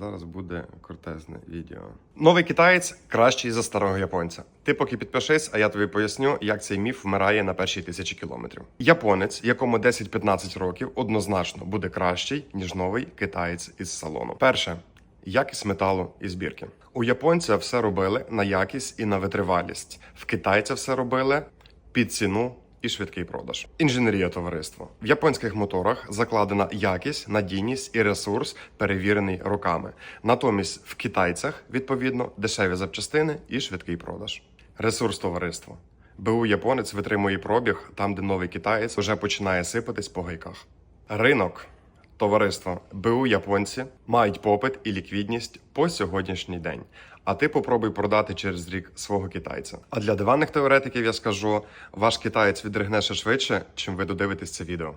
Зараз буде крутезне відео. Новий китаєць кращий за старого японця. Ти поки підпишись, а я тобі поясню, як цей міф вмирає на перші тисячі кілометрів. Японець, якому 10-15 років, однозначно буде кращий ніж новий китаєць із салону. Перше. Якість металу і збірки. У японця все робили на якість і на витривалість. В китайця все робили під ціну і швидкий продаж. Інженерія товариство в японських моторах закладена якість, надійність і ресурс, перевірений роками. Натомість в китайцях відповідно дешеві запчастини і швидкий продаж. Ресурс товариство. БУ японець витримує пробіг там, де новий китаєць вже починає сипатись по гайках. Ринок. Товариство БУ японці мають попит і ліквідність по сьогоднішній день. А ти попробуй продати через рік свого китайця. А для диванних теоретиків я скажу: ваш китаєць відригнеше швидше, чим ви додивитесь це відео.